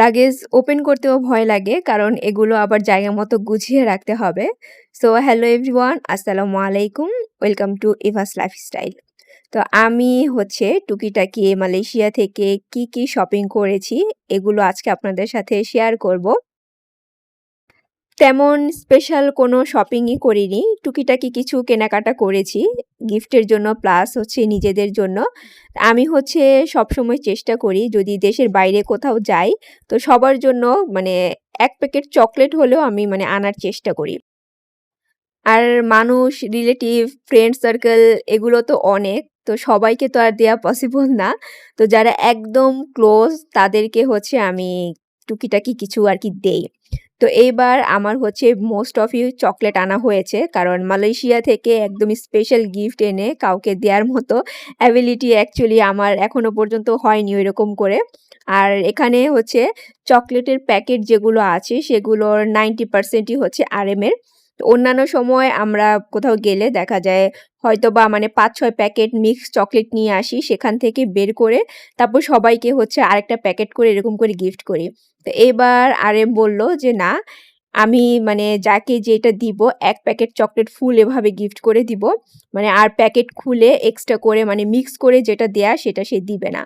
Luggage open করতেও ভয় লাগে কারণ এগুলো আবার জায়গা মতো গুছিয়ে রাখতে হবে। সো হ্যালো এভরিওয়ান আসসালামু আলাইকুম। ওয়েলকাম টু ইভাস লাইফস্টাইল। তো আমি হচ্ছে টুকিটাকি মালয়েশিয়া থেকে কি, কি শপিং করেছি এগুলো আজকে আপনাদের সাথে শেয়ার করব। তেমন স্পেশাল কোনো শপিংই করিনি। টুকিটাকি কিছু কেনাকাটা করেছি গিফটের জন্য প্লাস হচ্ছে নিজেদের জন্য। আমি হচ্ছে সবসময় চেষ্টা করি যদি দেশের বাইরে কোথাও যাই তো সবার জন্য মানে এক প্যাকেট চকলেট হলেও আমি মানে আনার চেষ্টা করি। আর মানুষ, রিলেটিভ, ফ্রেন্ড সার্কেল এগুলো তো অনেক। তো সবাইকে তো আর দেওয়া পসিবল না। তো যারা একদম ক্লোজ তাদেরকে হচ্ছে আমি টুকিটাকি কিছু আর কি দেই। তো এইবার আমার হচ্ছে মোস্ট অফ ইউ চকলেট আনা হয়েছে। কারণ মালয়েশিয়া থেকে একদম স্পেশাল গিফট এনে কাউকে দেওয়ার মতো অ্যাবিলিটি অ্যাকচুয়ালি আমার এখনও পর্যন্ত হয়নি ওইরকম করে। আর এখানে হচ্ছে চকলেটের প্যাকেট যেগুলো আছে সেগুলোর 90% ই হচ্ছে আর এর। অন্যান্য সময় আমরা কোথাও গেলে দেখা যায় হয়তো বা মানে ৫-৬ প্যাকেট মিক্স চকলেট নিয়ে আসি সেখান থেকে বের করে তারপর সবাইকে হচ্ছে আরেকটা প্যাকেট করে এরকম করে গিফট করি। তো এবার আরএম বলল যে, "না, আমি মানে যাকে যেটা দিব এক প্যাকেট চকলেট ফুল এভাবে গিফট করে দিব। মানে আর প্যাকেট খুলে এক্সট্রা করে মানে মিক্স করে যেটা দেয়া সেটা সে দিবে না।"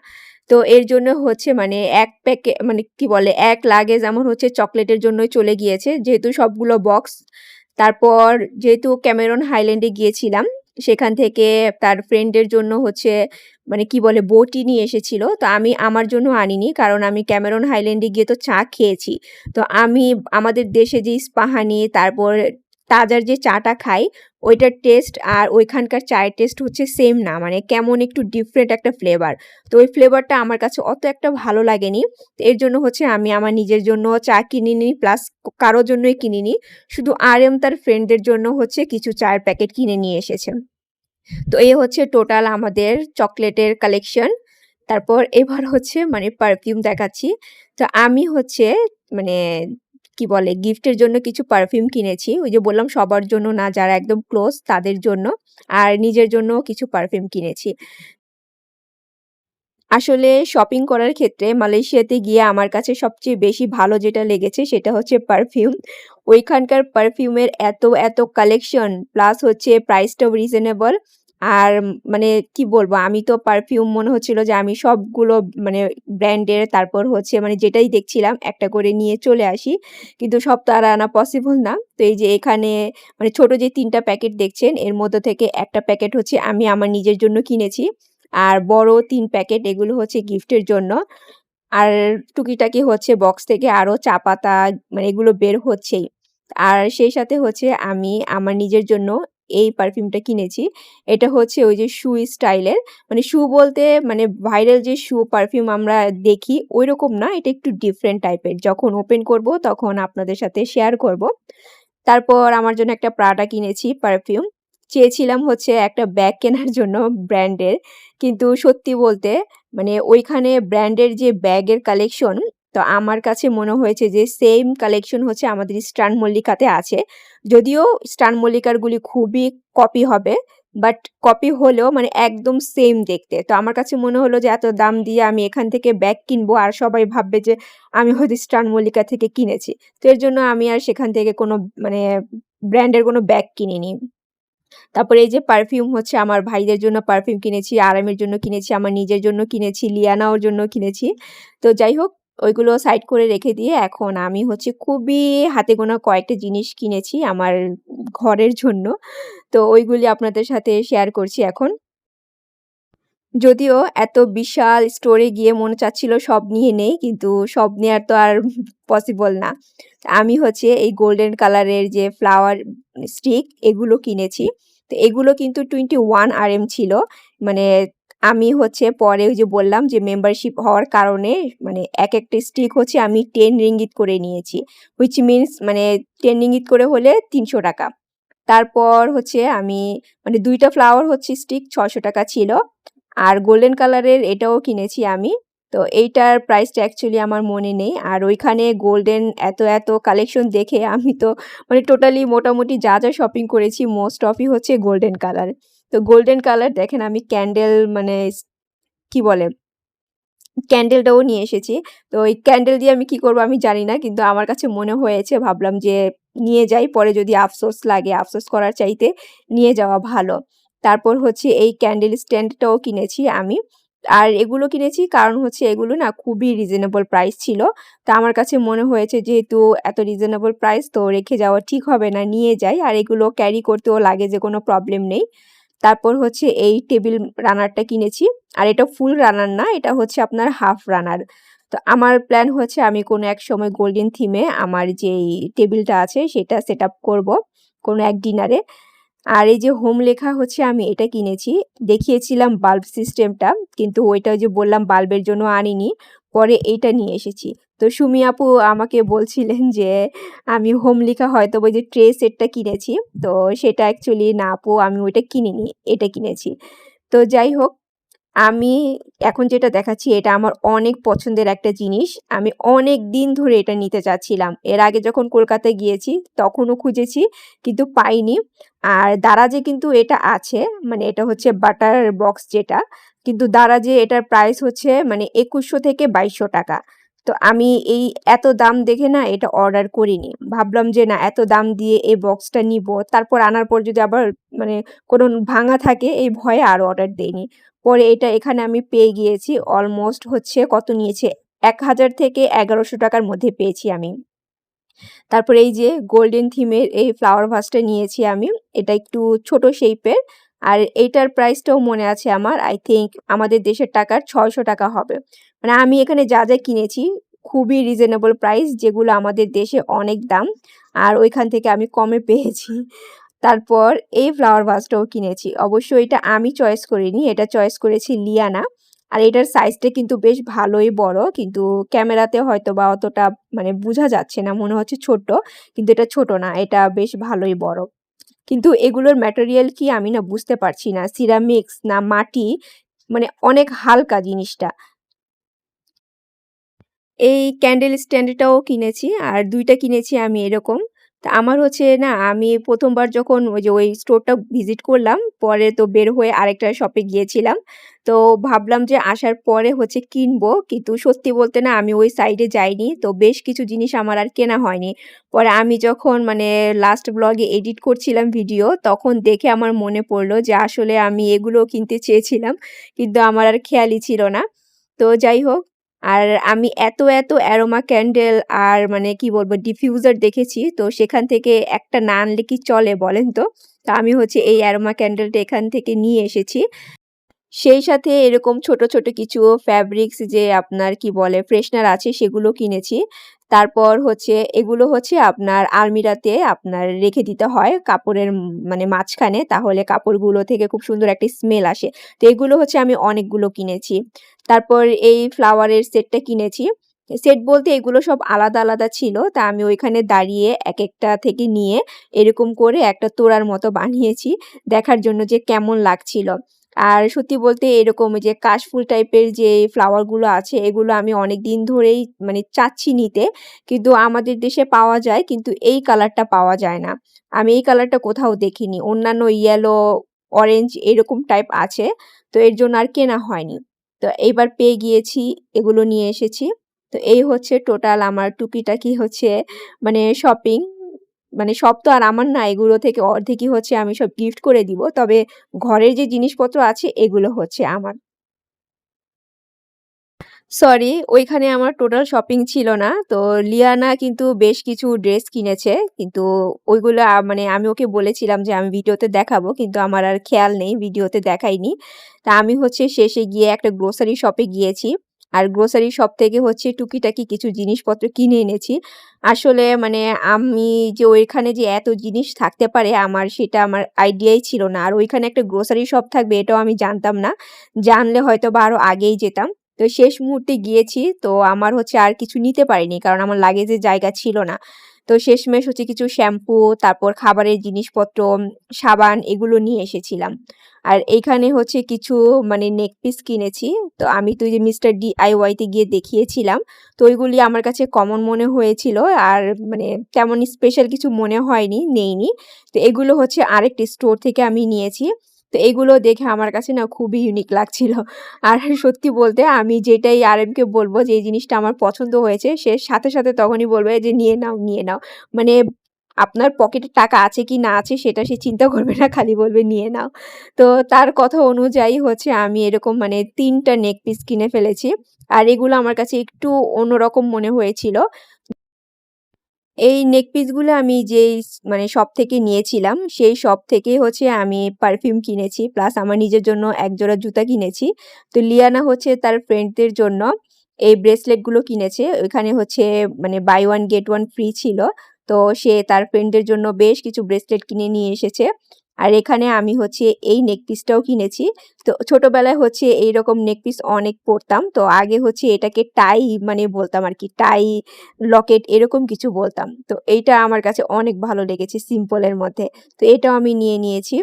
তো এর জন্য হচ্ছে মানে এক প্যাকেট মানে কি বলে এক লাগেজ যেমন হচ্ছে চকলেটের জন্যই চলে গিয়েছে। যেহেতু সবগুলো বক্স। তারপর যেহেতু ক্যামেরন হাইল্যান্ডে গিয়েছিলাম, সেখান থেকে তার ফ্রেন্ডের জন্য হচ্ছে মানে কি বলে বটি নিয়ে এসেছিল। তো আমি আমার জন্য আনিনি। কারণ আমি ক্যামেরন হাইল্যান্ডে গিয়ে তো চা খেয়েছি। তো আমি আমাদের দেশে যে ইস্পাহানি তারপর তাজার যে চাটা খাই ওইটার টেস্ট আর ওইখানকার চায়ের টেস্ট হচ্ছে সেম না। মানে কেমন একটু ডিফারেন্ট একটা ফ্লেভার। তো ওই ফ্লেভারটা আমার কাছে অত একটা ভালো লাগেনি। তো এর জন্য হচ্ছে আমি আমার নিজের জন্য চা কিনিনি প্লাস কারও জন্যই কিনিনি। শুধু আর এম তার ফ্রেন্ডদের জন্য হচ্ছে কিছু চায়ের প্যাকেট কিনে নিয়ে এসেছে। তো এই হচ্ছে টোটাল আমাদের চকলেটের কালেকশন। তারপর এবার হচ্ছে মানে পারফিউম দেখাচ্ছি। তো আমি হচ্ছে মানে কি বলে গিফটের জন্য কিছু পারফিউম কিনেছি। ওই যে বললাম সবার জন্য না যারা একদম ক্লোজ তাদের জন্য। আর নিজের জন্য কিছু পারফিউম কিনেছি। আসলে শপিং করার ক্ষেত্রে মালয়েশিয়াতে গিয়ে আমার কাছে সবচেয়ে বেশি ভালো যেটা লেগেছে সেটা হচ্ছে পারফিউম। ওইখানকার পারফিউমের এত, এত কালেকশন প্লাস হচ্ছে প্রাইসটাও রিজনেবল। আর মানে কি বলব, আমি তো পারফিউম মনে হচ্ছিল যে আমি সবগুলো মানে ব্র্যান্ডের তারপর হচ্ছে মানে যেটাই দেখছিলাম একটা করে নিয়ে চলে আসি। কিন্তু সব তো আর আনা পসিবল না। তো এই যে এখানে মানে ছোট যে ৩ টা প্যাকেট দেখছেন, এর মধ্যে থেকে একটা প্যাকেট হচ্ছে আমি আমার নিজের জন্য কিনেছি। আর বড় তিন প্যাকেট এগুলো হচ্ছে গিফটের জন্য। আর টুকিটাকি হচ্ছে বক্স থেকে আরও চা পাতা মানে এগুলো বের হচ্ছেই। আর সেই সাথে হচ্ছে আমি আমার নিজের জন্য এই পারফিউমটা কিনেছি। এটা হচ্ছে ওই যে শু স্টাইলের। মানে শু বলতে মানে ভাইরাল যে শু পারফিউম আমরা দেখি ঐরকম না। এটা একটু ডিফারেন্ট টাইপের। যখন ওপেন করব, তখন আপনাদের সাথে শেয়ার করব। তারপর আমার জন্য একটা প্রাডা কিনেছি পারফিউম। চেয়েছিলাম হচ্ছে একটা ব্যাগ কেনার জন্য ব্র্যান্ডের। কিন্তু সত্যি বলতে মানে ওইখানে ব্র্যান্ডের যে ব্যাগের কালেকশন তো আমার কাছে মনে হয়েছে যে সেম কালেকশন হচ্ছে আমাদের স্টান মল্লিকাতে আছে। যদিও স্টান মল্লিকারগুলি খুবই কপি হবে। বাট কপি হলেও মানে একদম সেম দেখতে। তো আমার কাছে মনে হলো যে এত দাম দিয়ে আমি এখান থেকে ব্যাগ কিনবো আর সবাই ভাববে যে আমি হয়তো স্টান মল্লিকা থেকে কিনেছি। তো এর জন্য আমি আর সেখান থেকে কোনো মানে ব্র্যান্ডের কোনো ব্যাগ কিনিনি। তারপরে এই যে পারফিউম হচ্ছে আমার ভাইদের জন্য পারফিউম কিনেছি, আরামের জন্য কিনেছি, আমার নিজের জন্য কিনেছি, লিয়ানাওর জন্য কিনেছি। তো যাই হোক ওইগুলো সাইড করে রেখে দিয়ে এখন আমি হচ্ছে খুবই হাতে গোনা কয়েকটা জিনিস কিনেছি আমার ঘরের জন্য। তো ওইগুলি আপনাদের সাথে শেয়ার করছি এখন। যদিও এত বিশাল স্টোরে গিয়ে মনে চাচ্ছিল সব নিয়ে নেই, কিন্তু সব নেওয়ার তো আর পসিবল না। আমি হচ্ছে এই গোল্ডেন কালারের যে ফ্লাওয়ার স্টিক এগুলো কিনেছি। তো এগুলো কিন্তু টোয়েন্টি ওয়ান আর এম ছিল। মানে আমি হচ্ছে পরে ওই যে বললাম যে মেম্বারশিপ হওয়ার কারণে মানে একেকটা স্টিক হচ্ছে আমি 10 রিঙ্গিত করে নিয়েছি। হুইচ মিনস মানে টেন রিঙ্গিত করে হলে ৳৩০০ তারপর হচ্ছে আমি মানে দুইটা ফ্লাওয়ার হচ্ছে স্টিক ৳৬০০ ছিল। আর গোল্ডেন কালারের এটাও কিনেছি আমি। তো এইটার প্রাইসটা অ্যাকচুয়ালি আমার মনে নেই। আর ওইখানে গোল্ডেন এত, এত কালেকশন দেখে আমি তো মানে টোটালি মোটামুটি যা, যা শপিং করেছি মোস্ট অফই হচ্ছে গোল্ডেন কালার। তো গোল্ডেন কালার দেখেন আমি ক্যান্ডেল মানে কি বলে ক্যান্ডেলটাও নিয়ে এসেছি। তো ওই ক্যান্ডেল দিয়ে আমি কি করব আমি জানি না। কিন্তু আমার কাছে মনে হয়েছে ভাবলাম যে নিয়ে যাই। পরে যদি আফসোস লাগে, আফসোস করার চাইতে নিয়ে যাওয়া ভালো। তারপর হচ্ছে এই ক্যান্ডেল স্ট্যান্ডটাও কিনেছি আমি। আর এগুলো কিনেছি কারণ হচ্ছে এগুলো না খুবই রিজনেবল প্রাইস ছিল। তো আমার কাছে মনে হয়েছে যেহেতু এত রিজনেবল প্রাইস তো রেখে যাওয়া ঠিক হবে না, নিয়ে যাই। আর এগুলো ক্যারি করতেও লাগে যে কোনো প্রবলেম নেই। তারপর হচ্ছে এই টেবিল রানারটা কিনেছি। আর এটা ফুল রানার না, এটা হচ্ছে আপনার হাফ রানার। তো আমার প্ল্যান হচ্ছে আমি কোনো এক সময় গোল্ডেন থিমে আমার যেই টেবিলটা আছে সেটা সেট আপ করব কোনো এক ডিনারে। আর এই যে হোম লেখা হচ্ছে আমি এটা কিনেছি। দেখিয়েছিলাম বাল্ব সিস্টেমটা কিন্তু ওইটা ওই যে বললাম বাল্বের জন্য আনিনি। পরে এইটা নিয়ে এসেছি। তো সুমি আপু আমাকে বলছিলেন যে আমি হোম লেখা হয়তো ওই যে ট্রে সেটটা কিনেছি। তো সেটা অ্যাকচুয়ালি না আপু আমি ওইটা কিনিনি, এটা কিনেছি। তো যাই হোক আমি এখন যেটা দেখাচ্ছি এটা আমার অনেক পছন্দের একটা জিনিস। আমি অনেক দিন ধরে এটা নিতে চাচ্ছিলাম। এর আগে যখন কলকাতায় গিয়েছি তখনও খুঁজেছি কিন্তু পাইনি। আর দারাজে কিন্তু এটা আছে। মানে এটা হচ্ছে বাটার বক্স যেটা। কিন্তু দারাজে এটার প্রাইস হচ্ছে মানে একুশশো থেকে ৳২২০০ তো আমি এই এত দাম দেখে না এটা অর্ডার করিনি। ভাবলাম যে না, এত দাম দিয়ে এই বক্সটা নিব তারপর আনার পর যদি আবার মানে কোনো ভাঙা থাকে, এই ভয়ে আর অর্ডার দেইনি। পরে এটা এখানে আমি পেয়ে গিয়েছি অলমোস্ট হচ্ছে কত নিয়েছে? এক হাজার থেকে এগারোশো টাকার মধ্যে পেয়েছি আমি। তারপরে এই যে গোল্ডেন থিমের এই ফ্লাওয়ার ভাসটা নিয়েছি আমি। এটা একটু ছোট শেইপের। আর এইটার প্রাইসটাও মনে আছে আমার। আই থিংক আমাদের দেশের টাকার ৳৬০০ হবে। মানে আমি এখানে যা, যা কিনেছি খুবই রিজনেবল প্রাইস যেগুলো আমাদের দেশে অনেক দাম। আর ওইখান থেকে আমি কমে পেয়েছি। তারপর এই ফ্লাওয়ার ভাসটাও কিনেছি। অবশ্য এটা আমি চয়েস করিনি। এটা চয়েস করেছি লিয়ানা। আর এটার সাইজটা কিন্তু বেশ ভালোই বড়। কিন্তু ক্যামেরাতে হয়তো বা অতটা মানে বোঝা যাচ্ছে না। মনে হচ্ছে ছোট। কিন্তু এটা ছোট না। এটা বেশ ভালোই বড়। কিন্তু এগুলোর ম্যাটেরিয়াল কি আমি না বুঝতে পারছি না। সিরামিক্স না মাটি মানে অনেক হালকা জিনিসটা। এই ক্যান্ডেল স্ট্যান্ডটাও কিনেছি। আর দুইটা কিনেছি আমি এরকম। তা আমার হচ্ছে না আমি প্রথমবার যখন ওই যে ওই স্টোরটা ভিজিট করলাম, পরে তো বের হয়ে আরেকটা শপে গিয়েছিলাম। তো ভাবলাম যে আসার পরে হচ্ছে কিনবো। কিন্তু সত্যি বলতে না আমি ওই সাইডে যাইনি। তো বেশ কিছু জিনিস আমার আর কেনা হয়নি। পরে আমি যখন মানে লাস্ট ব্লগে এডিট করছিলাম ভিডিও তখন দেখে আমার মনে পড়ল যে আসলে আমি এগুলোও কিনতে চেয়েছিলাম। কিন্তু আমার আর খেয়ালই ছিল না। তো যাই হোক আর আমি এত, এত অ্যারোমা ক্যান্ডেল আর মানে কি বলব ডিফিউজার দেখেছি। তো সেখান থেকে একটা না আনলে কি চলে বলেন তো? তো আমি হচ্ছে এই অ্যারোমা ক্যান্ডেলটা এখান থেকে নিয়ে এসেছি। সেই সাথে এরকম ছোট, ছোট কিছু ফ্যাব্রিক্স যে আপনার কি বলে ফ্রেশনার আছে সেগুলো কিনেছি। তারপর হচ্ছে এগুলো হচ্ছে আপনার আলমিরাতে আপনার রেখে দিতে হয় কাপড়ের মানে মাঝখানে তাহলে কাপড়গুলো থেকে খুব সুন্দর একটা স্মেল আসে। তো এগুলো হচ্ছে আমি অনেকগুলো কিনেছি। তারপর এই ফ্লাওয়ারের সেটটা কিনেছি। সেট বলতে এগুলো সব আলাদা, আলাদা ছিল। তা আমি ওইখানে দাঁড়িয়ে এক একটা থেকে নিয়ে এরকম করে একটা তোড়ার মতো বানিয়েছি দেখার জন্য যে কেমন লাগছিল। আর সত্যি বলতে এরকম যে কাশফুল টাইপের যে ফ্লাওয়ারগুলো আছে এগুলো আমি অনেক দিন ধরেই মানে চাচ্ছি নিতে। কিন্তু আমাদের দেশে পাওয়া যায় কিন্তু এই কালারটা পাওয়া যায় না। আমি এই কালারটা কোথাও দেখিনি। অন্যান্য ইয়েলো, অরেঞ্জ এরকম টাইপ আছে। তো এর জন্য আর কেনা হয়নি। তো এইবার পেয়ে গিয়েছি, এগুলো নিয়ে এসেছি। তো এই হচ্ছে টোটাল আমার টুকিটাকি হচ্ছে মানে শপিং। মানে সব তো আর আমার না, এগুলো থেকে অর্ধেকই হচ্ছে আমি সব গিফট করে দিব। তবে ঘরের যে জিনিসপত্র আছে, এগুলো হচ্ছে আমার। সরি ওইখানে আমার টোটাল শপিং ছিল না। তো লিয়ানা কিন্তু বেশ কিছু ড্রেস কিনেছে। কিন্তু ওইগুলো মানে আমি ওকে বলেছিলাম যে আমি ভিডিওতে দেখাবো। কিন্তু আমার আর খেয়াল নেই, ভিডিওতে দেখাইনি। তা আমি হচ্ছে শেষে গিয়ে একটা গ্রোসারি শপে গিয়েছি। আর গ্রোসারি শপ থেকে হচ্ছে টুকিটাকি কিছু জিনিসপত্র কিনে এনেছি। আসলে মানে আমি যে ওইখানে যে এত জিনিস থাকতে পারে আমার সেটা আমার আইডিয়াই ছিল না। আর ওইখানে একটা গ্রোসারি শপ থাকবে এটাও আমি জানতাম না। জানলে হয়তো বা আরও আগেই যেতাম। তো শেষ মুহূর্তে গিয়েছি। তো আমার হচ্ছে আর কিছু নিতে পারিনি। কারণ আমার লাগেজের জায়গা ছিল না। তো শেষমেশ হচ্ছে কিছু শ্যাম্পু, তারপর খাবারের জিনিসপত্র, সাবান এগুলো নিয়ে এসেছিলাম। আর এইখানে হচ্ছে কিছু মানে নেক পিস কিনেছি। তো আমি তো যে মিস্টার ডিআইওয়াই তে গিয়ে দেখিয়েছিলাম। তো ওইগুলি আমার কাছে কমন মনে হয়েছিল। আর মানে তেমন স্পেশাল কিছু মনে হয়নি, নেইনি। তো এগুলো হচ্ছে আরেকটি স্টোর থেকে আমি নিয়েছি। তো এগুলো দেখে আমার কাছে না খুবই ইউনিক লাগছিল। আর সত্যি বলতে আমি যেটাই আর এমকে বলব যে এই জিনিসটা আমার পছন্দ হয়েছে, সে সাথে, সাথে তখনই বলবে যে, "নিয়ে নাও, নিয়ে নাও।" মানে আপনার পকেটে টাকা আছে কি না আছে সেটা সে চিন্তা করবে না, খালি বলবে, "নিয়ে নাও।" তো তার কথা অনুযায়ী হচ্ছে আমি এরকম মানে ৩ টা নেক পিস কিনে ফেলেছি। আর এগুলো আমার কাছে একটু অন্যরকম মনে হয়েছিল। এই নেকপিসগুলো আমি যেই মানে শপ থেকে নিয়েছিলাম, সেই শপ থেকে হচ্ছে আমি পারফিউম কিনেছি। প্লাস আমার নিজের জন্য এক জোড়া জুতা কিনেছি। তো লিয়ানা হচ্ছে তার ফ্রেন্ডদের জন্য এই ব্রেসলেটগুলো কিনেছে। ওইখানে হচ্ছে মানে buy one get one free ছিল। তো সে তার ফ্রেন্ডের জন্য বেশ কিছু ব্রেসলেট কিনে নিয়ে এসেছে। আর এখানে আমি হচ্ছে এই নেকপিসটাও কিনেছি। তো ছোটোবেলায় হচ্ছে এই রকম নেকপিস অনেক পরতাম তো আগে হচ্ছে এটাকে টাই মানে বলতাম আর কি টাই, লকেট এরকম কিছু বলতাম। তো এইটা আমার কাছে অনেক ভালো লেগেছে সিম্পলের মধ্যে। তো এটাও আমি নিয়ে নিয়েছি।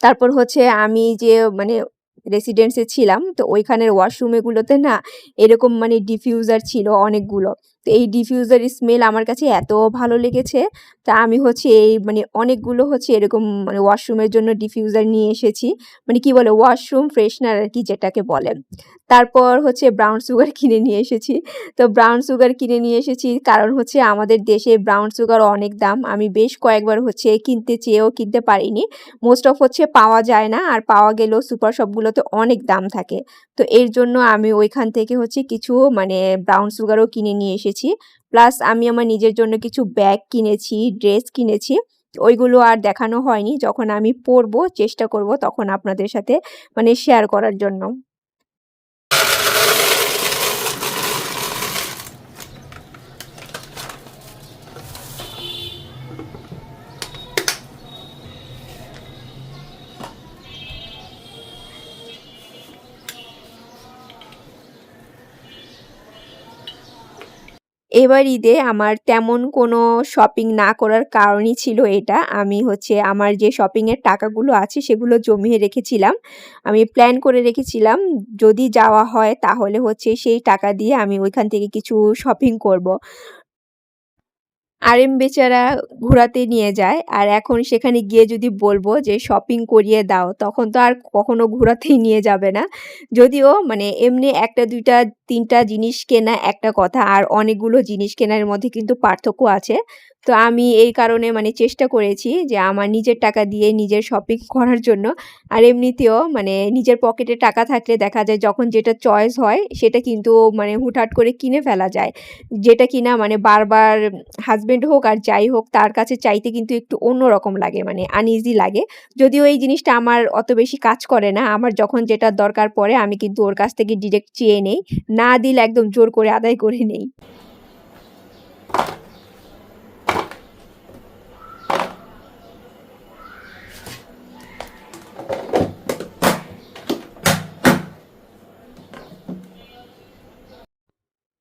তারপর হচ্ছে আমি যে মানে রেসিডেন্সে ছিলাম, তো ওইখানের ওয়াশরুমেগুলোতে না এরকম মানে ডিফিউজার ছিল অনেকগুলো। তো এই ডিফিউজার স্মেল আমার কাছে এত ভালো লেগেছে, তা আমি হচ্ছে এই মানে অনেকগুলো হচ্ছে এরকম মানে ওয়াশরুমের জন্য ডিফিউজার নিয়ে এসেছি। মানে কি বলে ওয়াশরুম ফ্রেশনার আর কি যেটাকে বলে। তারপর হচ্ছে ব্রাউন সুগার কিনে নিয়ে এসেছি। তো ব্রাউন সুগার কিনে নিয়ে এসেছি কারণ হচ্ছে আমাদের দেশে ব্রাউন সুগার অনেক দাম। আমি বেশ কয়েকবার হচ্ছে কিনতে চেয়েও কিনতে পারিনি। মোস্ট অফ হচ্ছে পাওয়া যায় না। আর পাওয়া গেলেও সুপার শপগুলোতে অনেক দাম থাকে। তো এর জন্য আমি ওইখান থেকে হচ্ছে কিছু মানে ব্রাউন সুগারও কিনে নিয়ে এসেছি। প্লাস আমি আমার নিজের জন্য কিছু ব্যাগ কিনেছি, ড্রেস কিনেছি। ওইগুলো আর দেখানো হয়নি। যখন আমি পরবো চেষ্টা করব তখন আপনাদের সাথে মানে শেয়ার করার জন্য। এবার ঈদে আমার তেমন কোনো শপিং না করার কারণই ছিল এটা। আমি হচ্ছে আমার যে শপিংয়ের টাকাগুলো আছে সেগুলো জমিয়ে রেখেছিলাম। আমি প্ল্যান করে রেখেছিলাম, যদি যাওয়া হয় তাহলে হচ্ছে সেই টাকা দিয়ে আমি ওইখান থেকে কিছু শপিং করব। আরেম বেচারা ঘোরাতে নিয়ে যায়। আর এখন সেখানে গিয়ে যদি বলব যে শপিং করিয়ে দাও, তখন তো আর কখনো ঘোরাতেই নিয়ে যাবে না। যদিও মানে এমনি ১ টা ২ টা ৩ টা জিনিস কেনা একটা কথা আর অনেকগুলো জিনিস কেনার মধ্যে কিন্তু পার্থক্য আছে। তো আমি এই কারণে মানে চেষ্টা করেছি যে আমার নিজের টাকা দিয়ে নিজের শপিং করার জন্য। আর এমনিতেও মানে নিজের পকেটে টাকা থাকলে দেখা যায় যখন যেটা চয়েস হয়, সেটা কিন্তু মানে হুটহাট করে কিনে ফেলা যায়। যেটা কিনা মানে বারবার হাজব্যান্ড হোক আর যাই হোক, তার কাছে চাইতে কিন্তু একটু অন্যরকম লাগে মানে আনইজি লাগে। যদিও এই জিনিসটা আমার অত বেশি কাজ করে না। আমার যখন যেটা দরকার পড়ে, আমি কিন্তু ওর কাছ থেকে ডিরেক্ট চেয়ে নেই। না দিলে একদম জোর করে আদায় করে নেই।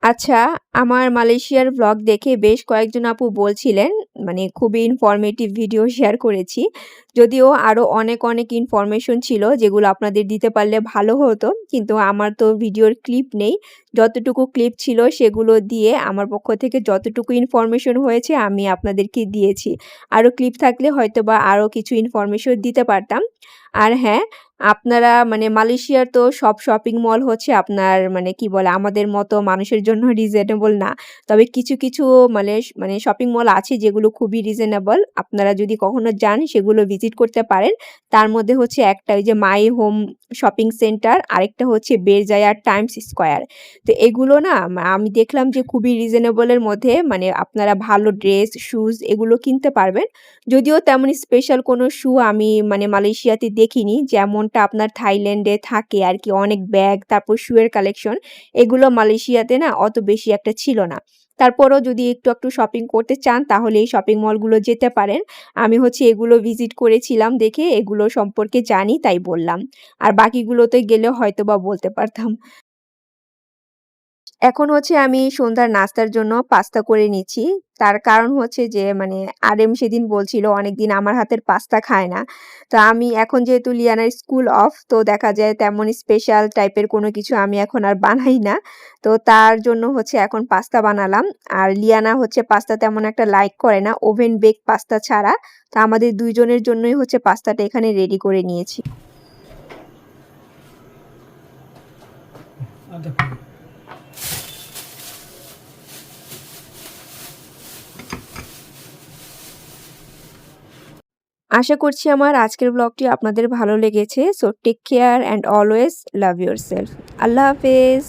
আচ্ছা, আমার মালয়েশিয়ার ব্লগ দেখে বেশ কয়েকজন আপু বলছিলেন মানে খুবই ইনফরমেটিভ ভিডিও শেয়ার করেছি। যদিও আরও অনেক, অনেক ইনফরমেশন ছিল যেগুলো আপনাদের দিতে পারলে ভালো হতো। কিন্তু আমার তো ভিডিওর ক্লিপ নেই। যতটুকু ক্লিপ ছিল সেগুলো দিয়ে আমার পক্ষ থেকে যতটুকু ইনফরমেশন হয়েছে আমি আপনাদেরকে দিয়েছি। আরও ক্লিপ থাকলে হয়তো বা আরও কিছু ইনফরমেশন দিতে পারতাম। আর হ্যাঁ, আপনারা মানে মালয়েশিয়ার তো সব শপিং মল হচ্ছে আপনার মানে কি বলে আমাদের মতো মানুষের জন্য রিজনেবল না। তবে কিছু, কিছু মানে মানে শপিং মল আছে যেগুলো খুবই রিজনেবল। আপনারা যদি কখনো যান সেগুলো ভিজিট করতে পারেন। তার মধ্যে হচ্ছে একটা ওই যে মাই হোম শপিং সেন্টার, আরেকটা হচ্ছে বেরজায়া টাইমস স্কোয়ার তো এগুলো না আমি দেখলাম যে খুবই রিজনেবল এর মধ্যে মানে আপনারা ভালো ড্রেস, শুজ এগুলো কিনতে পারবেন। যদিও তেমন স্পেশাল কোনো শু আমি মানে মালয়েশিয়াতে দেখিনি। যেমনটা আপনার থাইল্যান্ডে থাকে আর কি অনেক ব্যাগ, তারপর শু এর কালেকশন। এগুলো মালয়েশিয়াতে না অত বেশি একটা ছিল না। তারপরও যদি একটু, একটু শপিং করতে চান তাহলে এই শপিং মলগুলো যেতে পারেন। আমি হচ্ছে এগুলো ভিজিট করেছিলাম দেখে এগুলো সম্পর্কে জানি তাই বললাম। আর বাকিগুলোতে গেলে হয়তো বা বলতে পারতাম। এখন হচ্ছে আমি সন্ধ্যার নাস্তার জন্য পাস্তা করে নিচ্ছি। তার কারণ হচ্ছে যে মানে আরেম সেদিন বলছিল, অনেকদিন আমার হাতের পাস্তা খায় না। তো আমি এখন যেহেতু লিয়ানার স্কুল অফ, তো দেখা যায় তেমন স্পেশাল টাইপের কোনো কিছু আমি এখন আর বানাই না। তো তার জন্য হচ্ছে এখন পাস্তা বানালাম। আর লিয়ানা হচ্ছে পাস্তা তেমন একটা লাইক করে না, ওভেন বেক পাস্তা ছাড়া। তো আমাদের ২ জনের জন্যই হচ্ছে পাস্তাটা এখানে রেডি করে নিয়েছি। আশা করছি আমার আজকের ব্লগটি আপনাদের ভালো লেগেছে। So take care and always love yourself আল্লাহ হাফেজ।